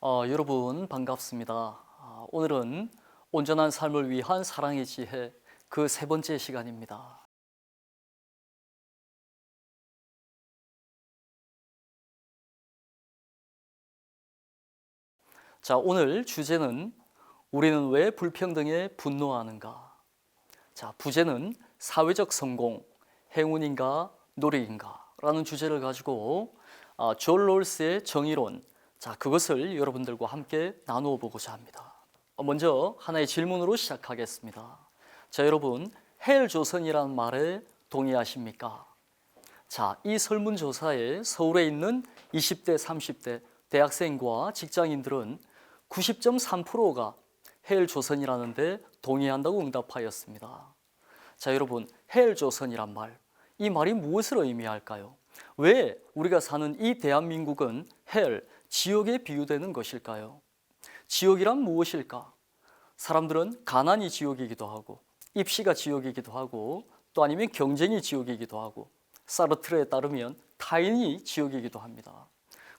어, 여러분 반갑습니다. 아, 오늘은 온전한 삶을 위한 사랑의 지혜 그 세 번째 시간입니다. 자, 오늘 주제는 우리는 왜 불평등에 분노하는가? 자, 부제는 사회적 성공, 행운인가, 노력인가? 라는 주제를 가지고 아, 존 롤스의 정의론, 자, 그것을 여러분들과 함께 나누어 보고자 합니다. 어, 먼저 하나의 질문으로 시작하겠습니다. 자, 여러분, 헬조선이라는 말에 동의하십니까? 자, 이 설문조사에 서울에 있는 20대, 30대 대학생과 직장인들은 90.3%가 헬조선이라는데 동의한다고 응답하였습니다. 자, 여러분, 헬조선이란 말, 이 말이 무엇을 의미할까요? 왜 우리가 사는 이 대한민국은 헬, 지옥에 비유되는 것일까요? 지옥이란 무엇일까? 사람들은 가난이 지옥이기도 하고, 입시가 지옥이기도 하고, 또 아니면 경쟁이 지옥이기도 하고, 사르트르에 따르면 타인이 지옥이기도 합니다.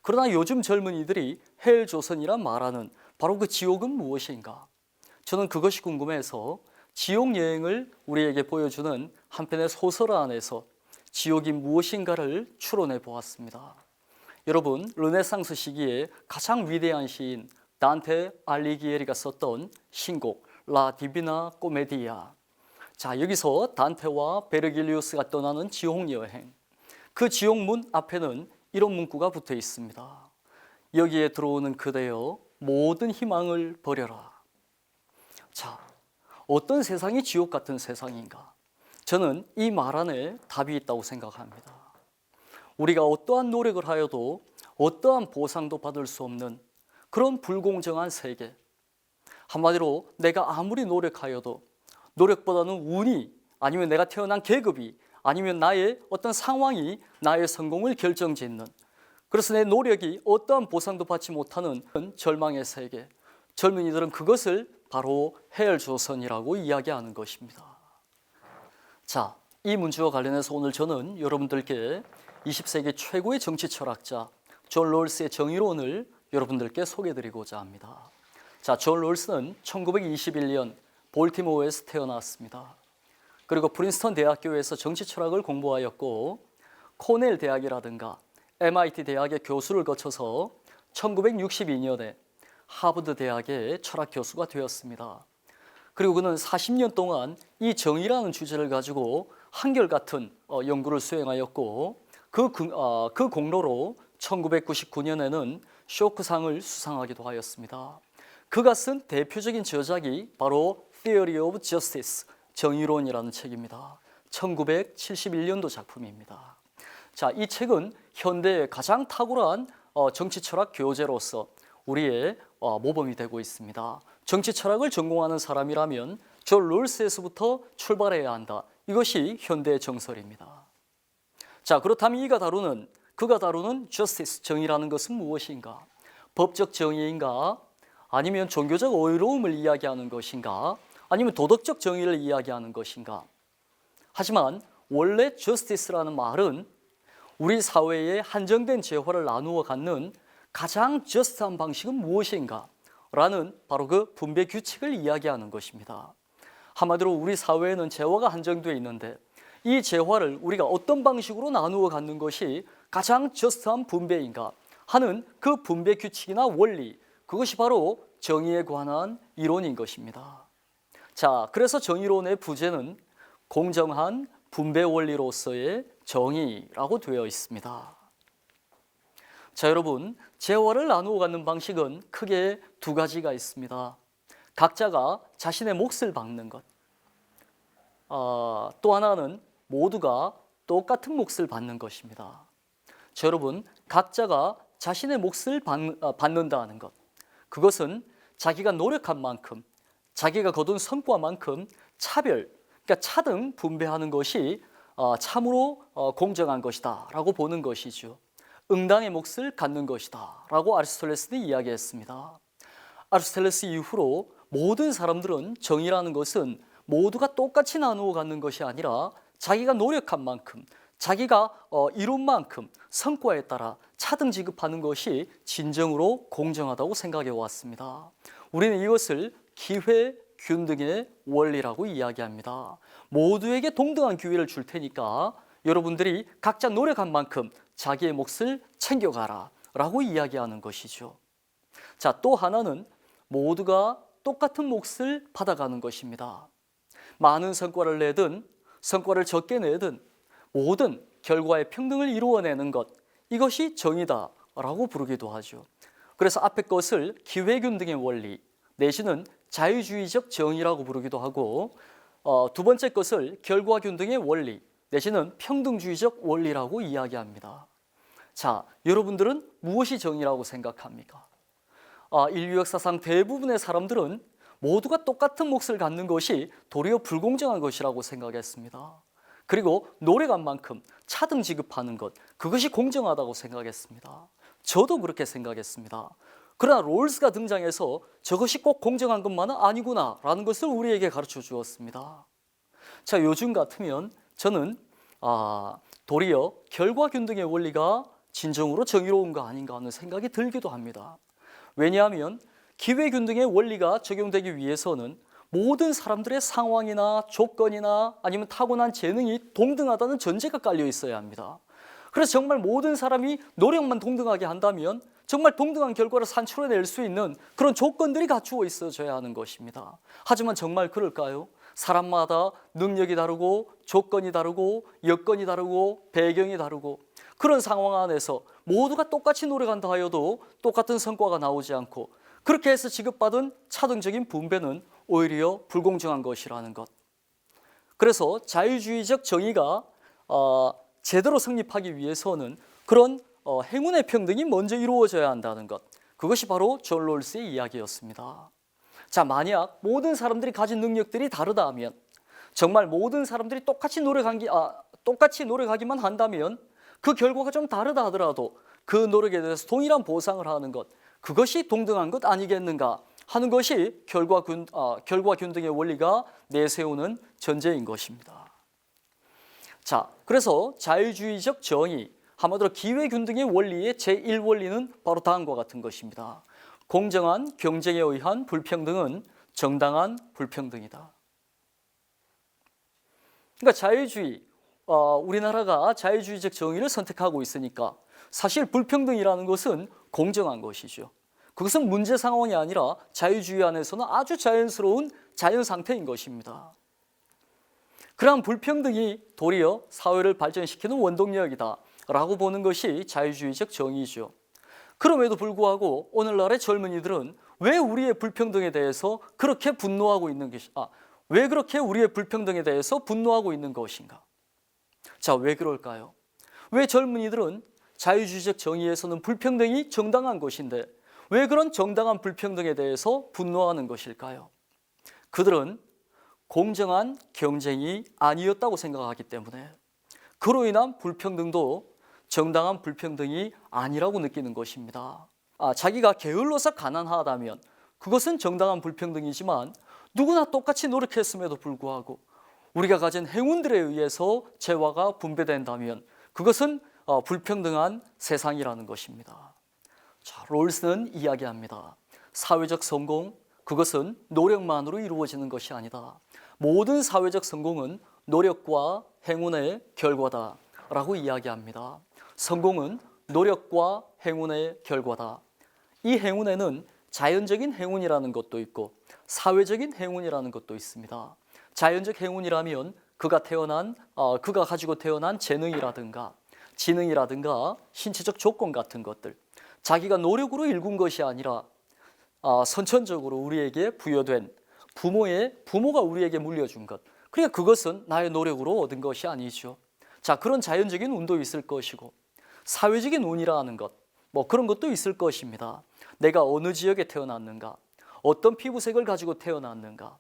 그러나 요즘 젊은이들이 헬조선이란 말하는 바로 그 지옥은 무엇인가? 저는 그것이 궁금해서 지옥 여행을 우리에게 보여주는 한 편의 소설 안에서 지옥이 무엇인가를 추론해 보았습니다. 여러분, 르네상스 시기에 가장 위대한 시인 단테 알리기에리가 썼던 신곡 라 디비나 꼬메디아. 자, 여기서 단테와 베르길리우스가 떠나는 지옥 여행. 그 지옥 문 앞에는 이런 문구가 붙어 있습니다. 여기에 들어오는 그대여 모든 희망을 버려라. 자, 어떤 세상이 지옥 같은 세상인가? 저는 이 말 안에 답이 있다고 생각합니다. 우리가 어떠한 노력을 하여도 어떠한 보상도 받을 수 없는 그런 불공정한 세계. 한마디로 내가 아무리 노력하여도 노력보다는 운이 아니면 내가 태어난 계급이 아니면 나의 어떤 상황이 나의 성공을 결정짓는 그래서 내 노력이 어떠한 보상도 받지 못하는 절망의 세계. 젊은이들은 그것을 바로 헬조선이라고 이야기하는 것입니다. 자, 이 문제와 관련해서 오늘 저는 여러분들께 20세기 최고의 정치 철학자 존 롤스의 정의론을 여러분들께 소개드리고자 합니다. 자, 존 롤스는 1921년 볼티모어에서 태어났습니다. 그리고 프린스턴 대학교에서 정치 철학을 공부하였고 코넬 대학이라든가 MIT 대학의 교수를 거쳐서 1962년에 하버드 대학의 철학 교수가 되었습니다. 그리고 그는 40년 동안 이 정의라는 주제를 가지고 한결같은 어, 연구를 수행하였고 그, 그, 그 공로로 1999년에는 쇼크상을 수상하기도 하였습니다. 그가 쓴 대표적인 저작이 바로 Theory of Justice, 정의론이라는 책입니다. 1971년도 작품입니다. 자, 이 책은 현대의 가장 탁월한 어, 정치 철학 교재로서 우리의 어, 모범이 되고 있습니다. 정치 철학을 전공하는 사람이라면 저 롤스에서부터 출발해야 한다. 이것이 현대의 정설입니다. 자, 그렇다면 이가 다루는 그가 다루는 justice 정의라는 것은 무엇인가? 법적 정의인가? 아니면 종교적 어이로움을 이야기하는 것인가? 아니면 도덕적 정의를 이야기하는 것인가? 하지만 원래 justice라는 말은 우리 사회의 한정된 재화를 나누어 갖는 가장 저스트한 방식은 무엇인가? 라는 바로 그 분배 규칙을 이야기하는 것입니다. 한마디로 우리 사회에는 재화가 한정되어 있는데 이 재화를 우리가 어떤 방식으로 나누어 갖는 것이 가장 저스트한 분배인가 하는 그 분배 규칙이나 원리 그것이 바로 정의에 관한 이론인 것입니다. 자, 그래서 정의론의 부제는 공정한 분배 원리로서의 정의라고 되어 있습니다. 자, 여러분, 재화를 나누어 갖는 방식은 크게 두 가지가 있습니다. 각자가 자신의 몫을 박는 것. 어, 또 하나는 모두가 똑같은 몫을 받는 것입니다. 자, 여러분, 각자가 자신의 몫을 받, 어, 받는다는 것. 그것은 자기가 노력한 만큼, 자기가 거둔 성과만큼 차별, 그러니까 차등 분배하는 것이 어, 참으로 어, 공정한 것이다 라고 보는 것이죠. 응당의 몫을 갖는 것이다 라고 아리스토텔레스는 이야기했습니다. 아리스토텔레스 이후로 모든 사람들은 정의라는 것은 모두가 똑같이 나누어 갖는 것이 아니라 자기가 노력한 만큼, 자기가 어, 이룬 만큼 성과에 따라 차등 지급하는 것이 진정으로 공정하다고 생각해 왔습니다. 우리는 이것을 기회 균등의 원리라고 이야기합니다. 모두에게 동등한 기회를 줄 테니까 여러분들이 각자 노력한 만큼 자기의 몫을 챙겨가라 라고 이야기하는 것이죠. 자, 또 하나는 모두가 똑같은 몫을 받아가는 것입니다. 많은 성과를 내든 성과를 적게 내든 모든 결과의 평등을 이루어내는 것 이것이 정의다라고 부르기도 하죠. 그래서 앞에 것을 기회균등의 원리 내지는 자유주의적 정의라고 부르기도 하고 어, 두 번째 것을 결과균등의 원리 내지는 평등주의적 원리라고 이야기합니다. 자, 여러분들은 무엇이 정의라고 생각합니까? 아, 인류 역사상 대부분의 사람들은 모두가 똑같은 몫을 갖는 것이 도리어 불공정한 것이라고 생각했습니다. 그리고 노력한 만큼 차등 지급하는 것, 그것이 공정하다고 생각했습니다. 저도 그렇게 생각했습니다. 그러나 롤스가 등장해서 저것이 꼭 공정한 것만은 아니구나라는 것을 우리에게 가르쳐 주었습니다. 자, 요즘 같으면 저는 아, 도리어 결과 균등의 원리가 진정으로 정의로운 거 아닌가 하는 생각이 들기도 합니다. 왜냐하면 기회균등의 원리가 적용되기 위해서는 모든 사람들의 상황이나 조건이나 아니면 타고난 재능이 동등하다는 전제가 깔려 있어야 합니다. 그래서 정말 모든 사람이 노력만 동등하게 한다면 정말 동등한 결과를 산출해낼 수 있는 그런 조건들이 갖추어 있어져야 하는 것입니다. 하지만 정말 그럴까요? 사람마다 능력이 다르고 조건이 다르고 여건이 다르고 배경이 다르고 그런 상황 안에서 모두가 똑같이 노력한다 하여도 똑같은 성과가 나오지 않고 그렇게 해서 지급받은 차등적인 분배는 오히려 불공정한 것이라는 것. 그래서 자유주의적 정의가 어, 제대로 성립하기 위해서는 그런 어, 행운의 평등이 먼저 이루어져야 한다는 것. 그것이 바로 존 롤스의 이야기였습니다. 자, 만약 모든 사람들이 가진 능력들이 다르다면 정말 모든 사람들이 똑같이 노력한 아, 똑같이 노력하기만 한다면 그 결과가 좀 다르다 하더라도 그 노력에 대해서 동일한 보상을 하는 것 그것이 동등한 것 아니겠는가 하는 것이 결과 균 아, 결과 균등의 원리가 내세우는 전제인 것입니다. 자, 그래서 자유주의적 정의 한마디로 기회균등의 원리의 제1원리는 바로 다음과 같은 것입니다. 공정한 경쟁에 의한 불평등은 정당한 불평등이다. 그러니까 자유주의, 어, 우리나라가 자유주의적 정의를 선택하고 있으니까 사실 불평등이라는 것은 공정한 것이죠. 그것은 문제 상황이 아니라 자유주의 안에서는 아주 자연스러운 자연 상태인 것입니다. 그러한 불평등이 도리어 사회를 발전시키는 원동력이다 라고 보는 것이 자유주의적 정의죠. 그럼에도 불구하고 오늘날의 젊은이들은 왜 우리의 불평등에 대해서 그렇게 분노하고 있는 것이 아, 왜 그렇게 우리의 불평등에 대해서 분노하고 있는 것인가? 자, 왜 그럴까요? 왜 젊은이들은 자유주의적 정의에서는 불평등이 정당한 것인데 왜 그런 정당한 불평등에 대해서 분노하는 것일까요? 그들은 공정한 경쟁이 아니었다고 생각하기 때문에 그로 인한 불평등도 정당한 불평등이 아니라고 느끼는 것입니다. 아, 자기가 게을러서 가난하다면 그것은 정당한 불평등이지만 누구나 똑같이 노력했음에도 불구하고 우리가 가진 행운들에 의해서 재화가 분배된다면 그것은 어, 불평등한 세상이라는 것입니다. 자, 롤스는 이야기합니다. 사회적 성공, 그것은 노력만으로 이루어지는 것이 아니다. 모든 사회적 성공은 노력과 행운의 결과다 라고 이야기합니다. 성공은 노력과 행운의 결과다. 이 행운에는 자연적인 행운이라는 것도 있고 사회적인 행운이라는 것도 있습니다. 자연적 행운이라면 그가 태어난 어, 그가 가지고 태어난 재능이라든가 지능이라든가 신체적 조건 같은 것들 자기가 노력으로 일군 것이 아니라 어, 선천적으로 우리에게 부여된 부모의 부모가 우리에게 물려준 것 그러니까 그것은 나의 노력으로 얻은 것이 아니죠. 자 그런 자연적인 운도 있을 것이고 사회적인 운이라는 것, 뭐 그런 것도 있을 것입니다. 내가 어느 지역에 태어났는가, 어떤 피부색을 가지고 태어났는가,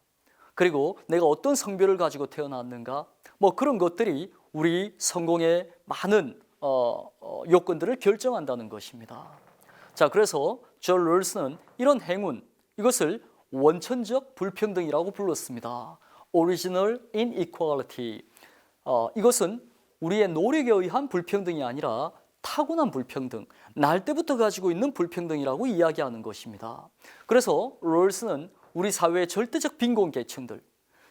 그리고 내가 어떤 성별을 가지고 태어났는가, 뭐 그런 것들이 우리 성공의 많은 어, 어, 요건들을 결정한다는 것입니다. 자, 그래서 존 롤스는 이런 행운, 이것을 원천적 불평등이라고 불렀습니다. Original Inequality. 어, 이것은 우리의 노력에 의한 불평등이 아니라 타고난 불평등, 날 때부터 가지고 있는 불평등이라고 이야기하는 것입니다. 그래서 롤스는 우리 사회의 절대적 빈곤 계층들,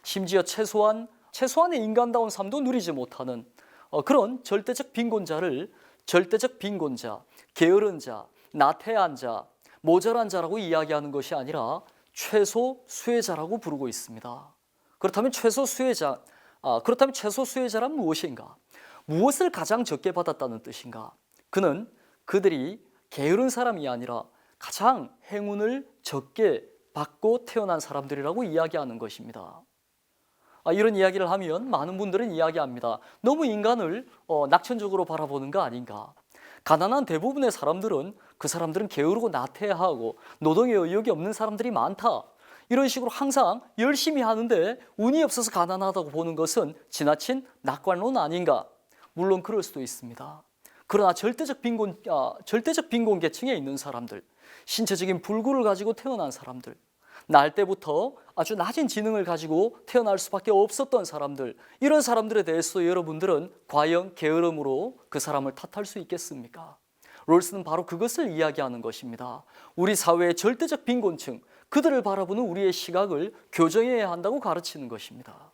심지어 최소한 최소한의 인간다운 삶도 누리지 못하는 어, 그런 절대적 빈곤자를 절대적 빈곤자, 게으른 자, 나태한 자, 모자란 자라고 이야기하는 것이 아니라 최소 수혜자라고 부르고 있습니다. 그렇다면 최소 수혜자, 아, 그렇다면 최소 수혜자란 무엇인가? 무엇을 가장 적게 받았다는 뜻인가? 그는 그들이 게으른 사람이 아니라 가장 행운을 적게 받고 태어난 사람들이라고 이야기하는 것입니다. 아, 이런 이야기를 하면 많은 분들은 이야기합니다. 너무 인간을 어, 낙천적으로 바라보는 거 아닌가? 가난한 대부분의 사람들은 그 사람들은 게으르고 나태하고 노동의 의욕이 없는 사람들이 많다. 이런 식으로 항상 열심히 하는데 운이 없어서 가난하다고 보는 것은 지나친 낙관론 아닌가? 물론 그럴 수도 있습니다. 그러나 절대적 빈곤, 아, 절대적 빈곤 계층에 있는 사람들, 신체적인 불구를 가지고 태어난 사람들, 날 때부터 아주 낮은 지능을 가지고 태어날 수밖에 없었던 사람들, 이런 사람들에 대해서 여러분들은 과연 게으름으로 그 사람을 탓할 수 있겠습니까? 롤스는 바로 그것을 이야기하는 것입니다. 우리 사회의 절대적 빈곤층, 그들을 바라보는 우리의 시각을 교정해야 한다고 가르치는 것입니다.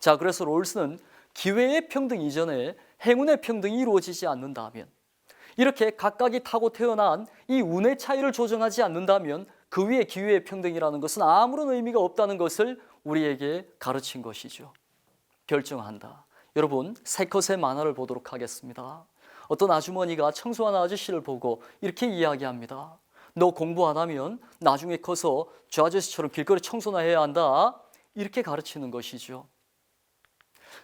자, 그래서 롤스는 기회의 평등 이전에 행운의 평등이 이루어지지 않는다면 이렇게 각각이 타고 태어난 이 운의 차이를 조정하지 않는다면 그 위에 기회의 평등이라는 것은 아무런 의미가 없다는 것을 우리에게 가르친 것이죠. 결정한다. 여러분, 세 컷의 만화를 보도록 하겠습니다. 어떤 아주머니가 청소하는 아저씨를 보고 이렇게 이야기합니다. 너 공부 안 하면 나중에 커서 저 아저씨처럼 길거리 청소나 해야 한다. 이렇게 가르치는 것이죠.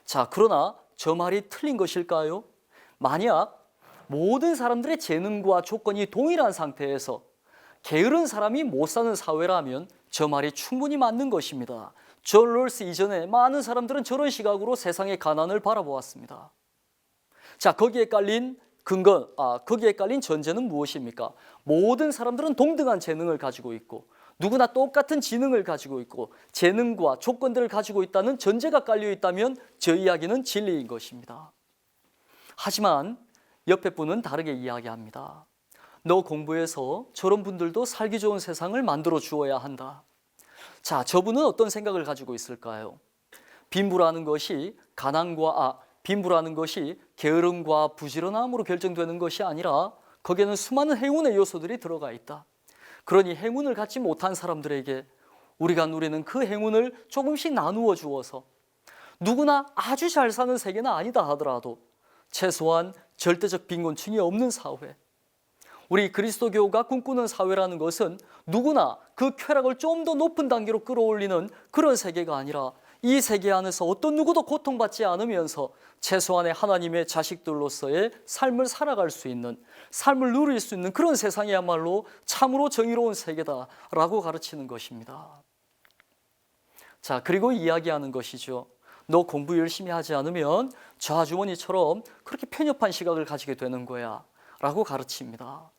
자, 그러나 저 말이 틀린 것일까요? 만약 모든 사람들의 재능과 조건이 동일한 상태에서 게으른 사람이 못 사는 사회라면 저 말이 충분히 맞는 것입니다. 존 롤스 이전에 많은 사람들은 저런 시각으로 세상의 가난을 바라보았습니다. 자, 거기에 깔린 근거, 아, 거기에 깔린 전제는 무엇입니까? 모든 사람들은 동등한 재능을 가지고 있고 누구나 똑같은 지능을 가지고 있고 재능과 조건들을 가지고 있다는 전제가 깔려 있다면 저 이야기는 진리인 것입니다. 하지만 옆에 분은 다르게 이야기합니다. 너 공부해서 저런 분들도 살기 좋은 세상을 만들어 주어야 한다. 자, 저분은 어떤 생각을 가지고 있을까요? 빈부라는 것이 가난과 아, 빈부라는 것이 게으름과 부지런함으로 결정되는 것이 아니라 거기에는 수많은 행운의 요소들이 들어가 있다. 그러니 행운을 갖지 못한 사람들에게 우리가 누리는 그 행운을 조금씩 나누어 주어서 누구나 아주 잘 사는 세계는 아니다 하더라도 최소한 절대적 빈곤층이 없는 사회, 우리 그리스도교가 꿈꾸는 사회라는 것은 누구나 그 쾌락을 좀 더 높은 단계로 끌어올리는 그런 세계가 아니라 이 세계 안에서 어떤 누구도 고통받지 않으면서 최소한의 하나님의 자식들로서의 삶을 살아갈 수 있는 삶을 누릴 수 있는 그런 세상이야말로 참으로 정의로운 세계다라고 가르치는 것입니다. 자, 그리고 이야기하는 것이죠. 너 공부 열심히 하지 않으면 저 아주머니처럼 그렇게 편협한 시각을 가지게 되는 거야. 라고 가르칩니다.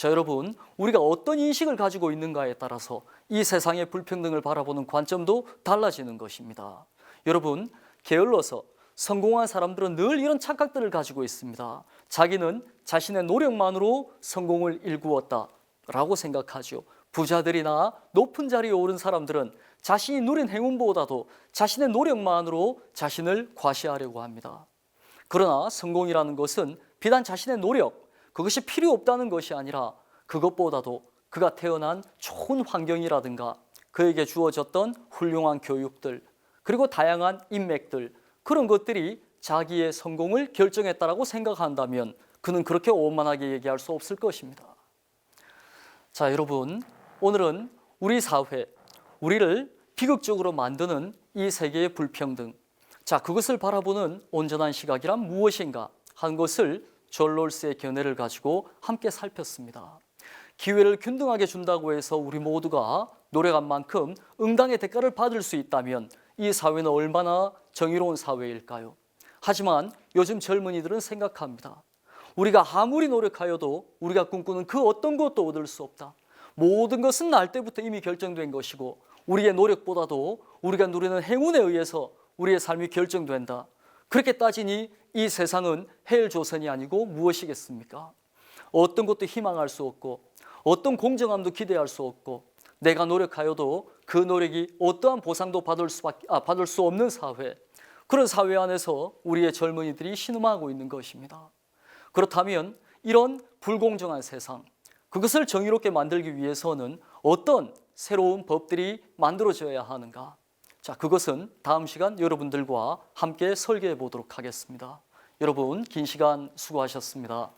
자, 여러분, 우리가 어떤 인식을 가지고 있는가에 따라서 이 세상의 불평등을 바라보는 관점도 달라지는 것입니다. 여러분, 게을러서 성공한 사람들은 늘 이런 착각들을 가지고 있습니다. 자기는 자신의 노력만으로 성공을 일구었다. 라고 생각하죠. 부자들이나 높은 자리에 오른 사람들은 자신이 누린 행운보다도 자신의 노력만으로 자신을 과시하려고 합니다. 그러나 성공이라는 것은 비단 자신의 노력, 그것이 필요 없다는 것이 아니라 그것보다도 그가 태어난 좋은 환경이라든가 그에게 주어졌던 훌륭한 교육들 그리고 다양한 인맥들 그런 것들이 자기의 성공을 결정했다라고 생각한다면 그는 그렇게 오만하게 얘기할 수 없을 것입니다. 자, 여러분, 오늘은 우리 사회, 우리를 비극적으로 만드는 이 세계의 불평등. 자, 그것을 바라보는 온전한 시각이란 무엇인가 한 것을 존 롤스의 견해를 가지고 함께 살폈습니다. 기회를 균등하게 준다고 해서 우리 모두가 노력한 만큼 응당의 대가를 받을 수 있다면 이 사회는 얼마나 정의로운 사회일까요? 하지만 요즘 젊은이들은 생각합니다. 우리가 아무리 노력하여도 우리가 꿈꾸는 그 어떤 것도 얻을 수 없다. 모든 것은 날 때부터 이미 결정된 것이고 우리의 노력보다도 우리가 누리는 행운에 의해서 우리의 삶이 결정된다. 그렇게 따지니 이 세상은 헬 조선이 아니고 무엇이겠습니까? 어떤 것도 희망할 수 없고 어떤 공정함도 기대할 수 없고 내가 노력하여도 그 노력이 어떠한 보상도 받을 수밖에 아, 받을 수 없는 사회 그런 사회 안에서 우리의 젊은이들이 신음하고 있는 것입니다. 그렇다면 이런 불공정한 세상 그것을 정의롭게 만들기 위해서는 어떤 새로운 법들이 만들어져야 하는가? 자, 그것은 다음 시간 여러분들과 함께 설계해 보도록 하겠습니다. 여러분, 긴 시간 수고하셨습니다.